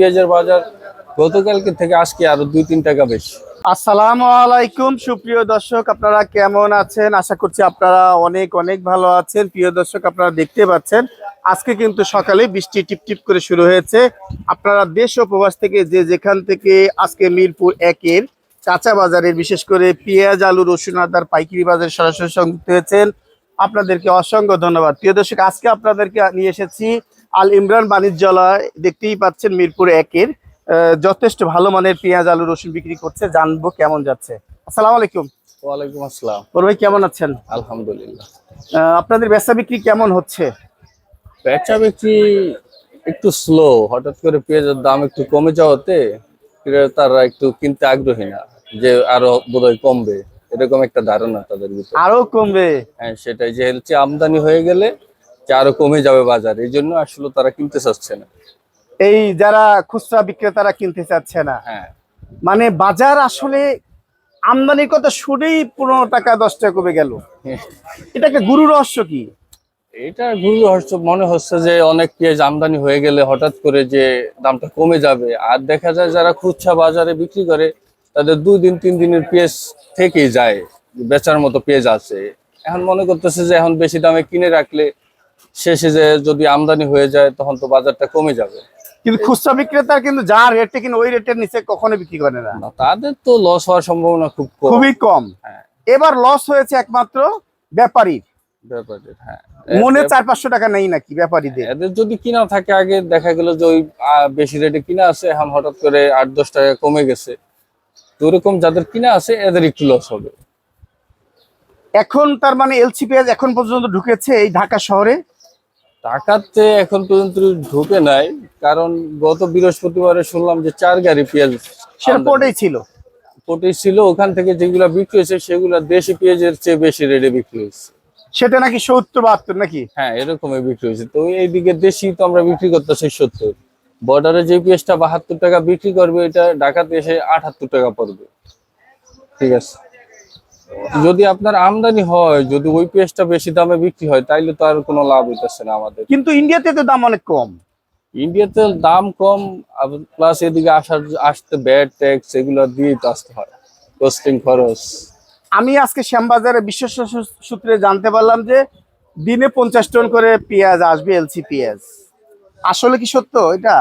পেঁয়াজের বাজার গতকালকে থেকে আজকে আরও দুই, তিন টাকা বেশি। আসসালামু আলাইকুম, সুপ্রিয় দর্শক, আপনারা কেমন আছেন? আশা করছি আপনারা অনেক অনেক ভালো আছেন। প্রিয় দর্শক, আপনারা দেখতে পাচ্ছেন, আজকে কিন্তু সকালে বৃষ্টি টিপ টিপ করে শুরু হয়েছে। আপনারা দেশ ও প্রবাস থেকে যে যেখান থেকে আজকে মিরপুর একের চাচা বাজারের, বিশেষ করে পেঁয়াজ, আলু, রসুন, আদার পাইকারি বাজারে সরাসরি সংযুক্ত হয়েছেন। আপনাদেরকে অসংখ্য ধন্যবাদ। প্রিয় দর্শক, আজকে আপনাদেরকে নিয়ে এসেছি আল ইমরান বাণিজ্যালয় দেখতেই পাচ্ছেন মিরপুর একের যথেষ্ট ভালো মানের পেঁয়াজ আলু রসুন বিক্রি করছে জানব কেমন যাচ্ছে। আসসালামু আলাইকুম। ওয়ালাইকুম আসসালাম। বড় ভাই কেমন আছেন? আলহামদুলিল্লাহ। আপনাদের বেচা বিক্রি কেমন হচ্ছে? বেচা বিক্রি একটু স্লো হঠাৎ করে পেঁয়াজের দাম একটু কমে যাওয়াতে ক্রেতারা একটু কিনতে আগ্রহী না যে আরও বোধহয় কমবে এরকম একটা ধারণা তাদের ভিতরে। আরও কমবে? হ্যাঁ সেটাই যে হচ্ছে আমদানি হয়ে গেলে যে আরও কমে যাবে বাজার এই জন্য আসলে তারা কিনতে চাচ্ছে না। এই যারা খুচরা বিক্রেতারা কিনতে চাচ্ছে না। হ্যাঁ। মানে বাজার আসলে আমদানির কথা শুনেই পনেরো টাকা দশ টাকা কমে গেল। এটাকে গুরু রহস্য কি? এটা গুরু রহস্য মনে হচ্ছে যে অনেক পেঁয়াজ আমদানি হয়ে গেলে হঠাৎ করে যে দামটা কমে যাবে। আর দেখা যায় যারা খুচরা বাজারে বিক্রি করে তাদের দুই দিন তিন দিনের পেঁয়াজ থেকেই যায় বেচার মতো পেঁয়াজ আছে। এখন মনে করতেছে যে এখন বেশি দামে কিনে রাখলে শেষে যে যদি আমদানি হয়ে যায় তখন তো বাজারটা কমে যাবে। কিন্তু খুচরা বিক্রেতা কিন্তু যা রেটে কিনে ওই রেটের নিচে কখনো বিক্রি করে না। তাদের তো লস হওয়ার সম্ভাবনা খুব কম। খুবই কম। হ্যাঁ। এবার লস হয়েছে একমাত্র ব্যাপারীর হ্যাঁ। মনে চার পাঁচশো টাকা নেই নাকি ব্যাপারীদের? এদের যদি কিনা থাকে আগে দেখা গেল যে ওই বেশি রেটে কিনা আছে এখন হঠাৎ করে আট দশ টাকা কমে গেছে। তো ওরকম যাদের কিনা আছে এদের একটু লস হবে। এখন তার মানে এলসি পেঁয়াজ এখন পর্যন্ত ঢুকেছে এই ঢাকা শহরে। টাকাতে এখন পর্যন্ত ঢুকে নাই কারণ গত বৃহস্পতিবারে শুনলাম যে চার গাড়ি পেঁয়াজ পড়েই ছিল। পটে ছিল ওখান থেকে যেগুলা বিক্রি হয়েছে সেগুলা দেশি পেঁয়াজের চেয়ে বেশি রেটে বিক্রি হয়েছে। সেটা নাকি সত্তর বাহাত্তর নাকি? হ্যাঁ এরকমই বিক্রি হয়েছে। তো এইদিকে দেশি তো আমরা বিক্রি করতেছি সত্তর। বর্ডারে যে পেঁয়াজটা বাহাত্তর টাকা বিক্রি করবে এটা ঢাকাতে এসে আটাত্তর টাকা পড়বে। ঠিক আছে। যদি আপনার আমদানি হয় যদি ওই পেঁয়াজটা বেশি দামে বিক্রি হয় তাইলে তো আর কোনো লাভ হইতেছে না আমাদের। কিন্তু ইন্ডিয়াতে তো দাম অনেক কম। ইন্ডিয়াতে দাম কম প্লাস এদিকে আসার আসতে ব্যাড ট্যাক্স এগুলো দিয়ে তো আসতে হয় কোস্টিং খরচ। আমি আজকে শ্যামবাজারে বিশেষ সূত্রে জানতে পারলাম যে দিনে পঞ্চাশ টন করে পেঁয়াজ আসবে এলসি পেঁয়াজ। আসলে কি সত্য এটা?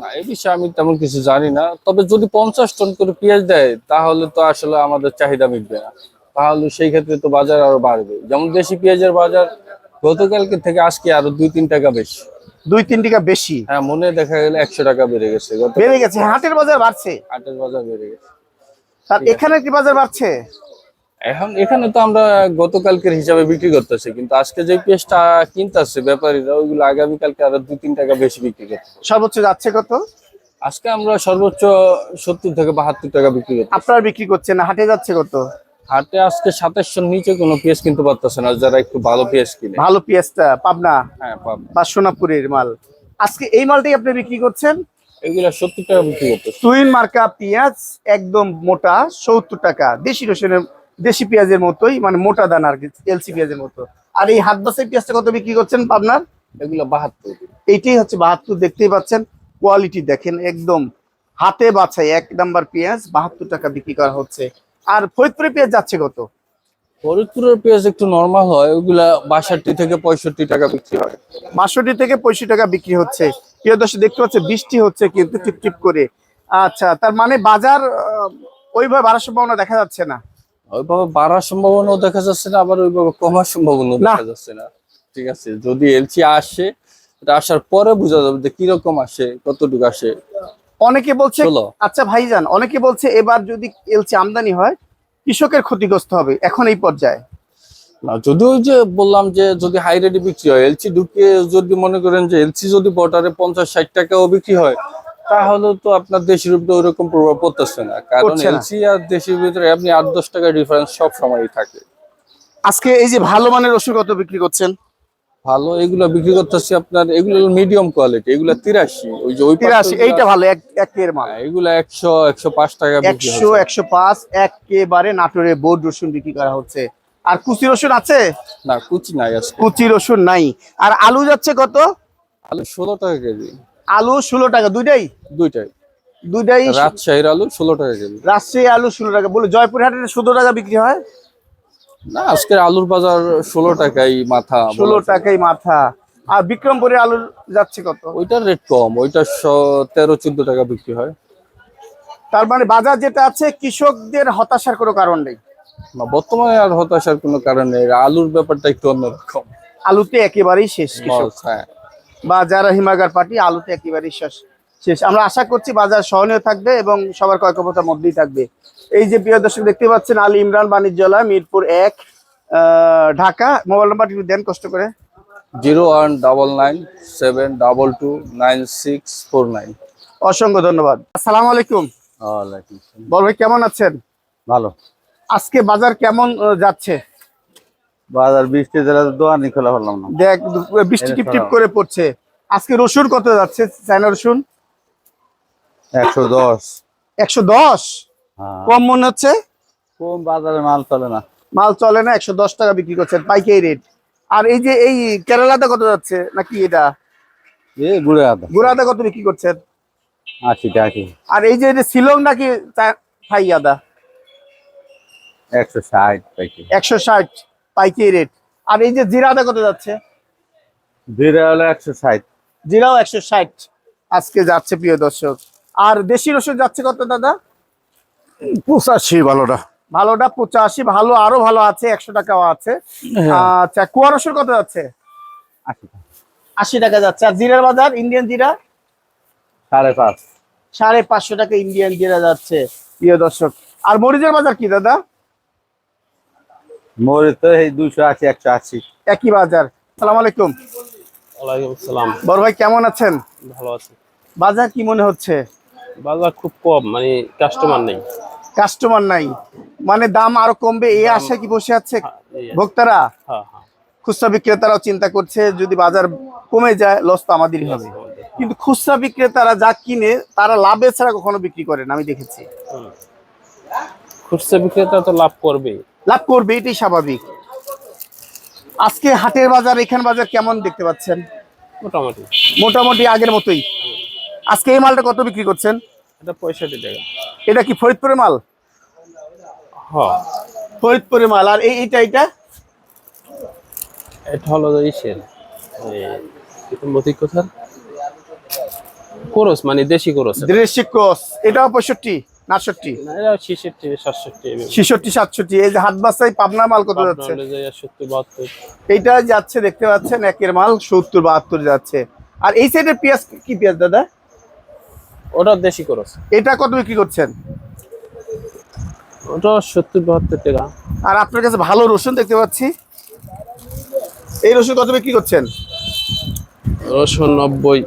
না এই বিষয়ে আমি তেমন কিছু জানি না তবে যদি পঞ্চাশ টন করে পেঁয়াজ দেয় তাহলে তো আসলে আমাদের চাহিদা মিটবে না। তাহলে সেই ক্ষেত্রে তো বাজার আরও বাড়বে। যেমন দেশি পেঁয়াজের বাজার গতকালকে থেকে আজকে আরও দুই তিন টাকা বেশি। দুই তিন টাকা বেশি? হ্যাঁ মনে দেখা গেলে একশো টাকা বেড়ে গেছে। বেড়ে গেছে। হাটের বাজার বাড়ছে? আটের বাজার বেড়ে গেছে। তার এখানে কি বাজার বাড়ছে? এখন এখানে তো আমরা গতকালকের হিসাবে বিক্রি করতেছি কিন্তু আজকে যে পেঁয়াজটা কিনতেছে ব্যাপারীরা ওইগুলো আগামীকালকে আরও দুই তিন টাকা বেশি বিক্রি করতে সর্বোচ্চ যাচ্ছে কত? আজকে আমরা সর্বোচ্চ সত্তর থেকে বাহাত্তর টাকা বিক্রি করতে আপনারা বিক্রি করছেন না হাটে যাচ্ছে কত? হাটে আজকে সাতাশশোর নিচে কোনো পেঁয়াজ কিনতে পারতেছে না যারা একটু ভালো পেঁয়াজ কিনে। ভালো পেঁয়াজটা পাবনা? হ্যাঁ বা সোনাপুরের মাল। আজকে এই মালটাই আপনি বিক্রি করছেন? এগুলা সত্তর টাকা বিক্রি করতেছে। তুইন মার্কা পেঁয়াজ একদম মোটা সত্তর টাকা। দেশি রসুনের দেশি পেঁয়াজের মতোই মানে মোটা দানা আর কি এলসি পেঁয়াজের মতো। আর এই হাত বাসের পেঁয়াজটা কত বিক্রি করছেন এগুলা বাহাত্তর। এইটাই হচ্ছে বাহাত্তর দেখতেই পাচ্ছেন। কোয়ালিটি দেখেন একদম হাতে বাছাই এক নাম্বার পেঁয়াজ বাহাত্তর টাকা বিক্রি করা হচ্ছে। আর ফরিদপুরের পেঁয়াজ যাচ্ছে কত? ফরিদপুরের পেঁয়াজ একটু নর্মাল হয় ওগুলা বাষট্টি থেকে পঁয়ষট্টি টাকা বিক্রি হয়। বাষট্টি থেকে পঁয়ষট্টি টাকা বিক্রি হচ্ছে। প্রিয় দর্শক দেখতে পাচ্ছে বৃষ্টি হচ্ছে কিন্তু টিপ টিপ করে। আচ্ছা তার মানে বাজার ওইভাবে বাড়ার সম্ভাবনা দেখা যাচ্ছে না? ওইভাবে বাড়ার সম্ভাবনাও দেখা যাচ্ছে না আবার ওইভাবে কমার সম্ভাবনাও দেখা যাচ্ছে না। ঠিক আছে যদি এলচি আসে এটা আসার পরে বোঝা যাবে যে কীরকম আসে কতটুকু আসে। অনেকে বলছে আচ্ছা ভাইজান অনেকে বলছে এবার যদি এলচি আমদানি হয় কৃষকের ক্ষতিগ্রস্ত হবে এখন এই পর্যায়ে। না যদি ওই যে বললাম যে যদি হাই রেটে বিক্রি হয় এলসি ঢুকিয়ে যদি মনে করেন যে এলসি যদি বর্ডারে পঞ্চাশ ষাট টাকাও বিক্রি হয় তাহলে তো আপনার দেশের উপরে ওইরকম প্রভাব পড়তেছে না। কারণ এলসি আর দেশের ভিতরে আপনি আট দশ টাকা ডিফারেন্স সব সময়ই থাকে। আজকে এই যে ভালো মানের ওষুধ কত বিক্রি করছেন ভালো এগুলো বিক্রি করতেছি আপনার এগুলো মিডিয়াম কোয়ালিটি এগুলো তিরাশি ওই যে ওই তিরাশি এইটা ভালো এক একের মাল। হ্যাঁ, এগুলো একশো একশো পাঁচ টাকা একশো একশো পাঁচ একেবারে নাটোরে বোর্ড রসুন বিক্রি করা হচ্ছে। আর কুচি রসুন আছে? না কুচি নাই কুচি রসুন নাই। আর আলু যাচ্ছে কত? আলু ষোলো টাকা কেজি। আলু ষোলো টাকা দুইটাই? দুইটাই। দুইটাই? রাজশাহীর আলু ষোলো টাকা কেজি। রাজশাহী আলু ষোলো টাকা। বলে জয়পুরহাটে ষোলো টাকা বিক্রি হয়? না আজকের আলুর বাজার ষোলো টাকাই মাথা ষোলো টাকাই মাথা। আর বিক্রমপুরে আলু যাচ্ছে কত? ওইটার রেট কম ওইটা তেরো চোদ্দ টাকা বিক্রি হয়। তার মানে বাজার যেটা আছে কৃষকদের হতাশার কোনো কারণ নেই? না বর্তমানে আর হতাশার কোনো কারণ নেই। আলুর ব্যাপারটা একটু অন্যরকম। আলুতে একেবারেই শেষ হ্যাঁ। বা যারা হিমাগার পার্টি আলুতে একেবারেই শেষ। শেষ। আমরা আশা করছি বাজার সহনীয় থাকবে এবং সবার কয়কবতার মধ্যেই থাকবে। এই যে প্রিয় দর্শক দেখতে পাচ্ছেন আলী ইমরান বাণিজ্যালয় মিরপুর এক ঢাকা। মোবাইল নাম্বার একটু দেন কষ্ট করে। Zero one double nine seven double two nine six four nine. অসংখ্য ধন্যবাদ। আসসালামু আলাইকুম। বল ভাই কেমন আছেন? ভালো। আজকে বাজার কেমন যাচ্ছে? বাজার বৃষ্টি জেলা দোকানই খোলা হলাম না। দেখ বৃষ্টি টিপ টিপ করে পড়ছে। আজকে রসুন কত যাচ্ছে? চায়না রসুন? একশো দশ। একশো দশ? কম মনে হচ্ছে? কোন বাজারে মাল চলে না। মাল চলে না একশো দশ টাকা বিক্রি করছেন পাইকারি রেট আর এই যে এই কেরালাতে কত যাচ্ছে নাকি এটা? এ গুড়ে আদা। গুড়াতে কত বিক্রি করছেন? আশি টাকি। আর এই যে শিলং নাকি চা- থাই আদা? একশো ষাট টাকি একশো ষাট পাইকারি রেট আর এই যে জিরা আদা কত যাচ্ছে? জিরে হলো একশো ষাট। জিরাও একশো ষাট। আজকে যাচ্ছে প্রিয় দর্শক। আর দেশি রসুন যাচ্ছে কত দাদা? পঁচাশি ভালোটা। ভালোটা পঁচাশি ভালো আরও ভালো আছে একশো টাকাও আছে। আচ্ছা কুয়া রসুন কত যাচ্ছে? আশি টাকা। যাচ্ছে। আর জিরার বাজার ইন্ডিয়ান জিরা? সাড়ে পাঁচ। সাড়ে পাঁচশো টাকা ইন্ডিয়ান জিরা যাচ্ছে প্রিয় দর্শক। আর মরিচের বাজার কি দাদা? মরে তো এই দুশো আশি একশো আশি। একই বাজার। সালাম আলাইকুম। ওয়ালাইকুম আসসালাম। বড় ভাই কেমন আছেন? ভালো আছি। বাজার কি মনে হচ্ছে? বাজার খুব কম মানে কাস্টমার নেই। কাস্টমার নাই। মানে দাম আরও কমবে এই আশা কি বসে আছে হ্যাঁ, ভোক্তারা? হ্যাঁ হ্যাঁ। খুচরা বিক্রেতারাও চিন্তা করছে যদি বাজার কমে যায় লস তো আমাদেরই হবে। কিন্তু খুচরা বিক্রেতারা যা কিনে তারা লাভে ছাড়া কখনো বিক্রি করেন আমি দেখেছি। খুচরা বিক্রেতা তো লাভ করবে লাভ করবে এটাই স্বাভাবিক। আজকে হাটের বাজার এখান বাজার কেমন দেখতে পাচ্ছেন? মোটামুটি। মোটামুটি আগের মতোই। আজকে এই মালটা কত বিক্রি করছেন? এটা পঁয়ষট্টি টাকা। এটা কি ফরিদপুরের মাল? হ্যাঁ ফরিদপুরের মাল। আর এই এইটা এটা এটা হলো ইসের। মতি কোথার? কোরস মানে দেশি কোরস দেশি ক্রস। এটাও পঁয়ষট্টি এটা ছিষট্টি সাতষট্টি ছিষট্টি সাতষট্টি। এই যে হাত বাসাই পাবনা মাল কত যাচ্ছে? সত্তর বাহাত্তর। এইটা যাচ্ছে দেখতে পাচ্ছেন একের মাল সত্তর বাহাত্তর যাচ্ছে। আর এই সাইডের পেঁয়াজ কি পেঁয়াজ দাদা? ওটা দেশি খরচ এটা কত বিক্রি করছেন? ওটা সত্তর বাহাত্তর টাকা। আর আপনার কাছে ভালো রসুন দেখতে পাচ্ছি। এই রসুন কত বিক্রি করছেন? রসুন নব্বই।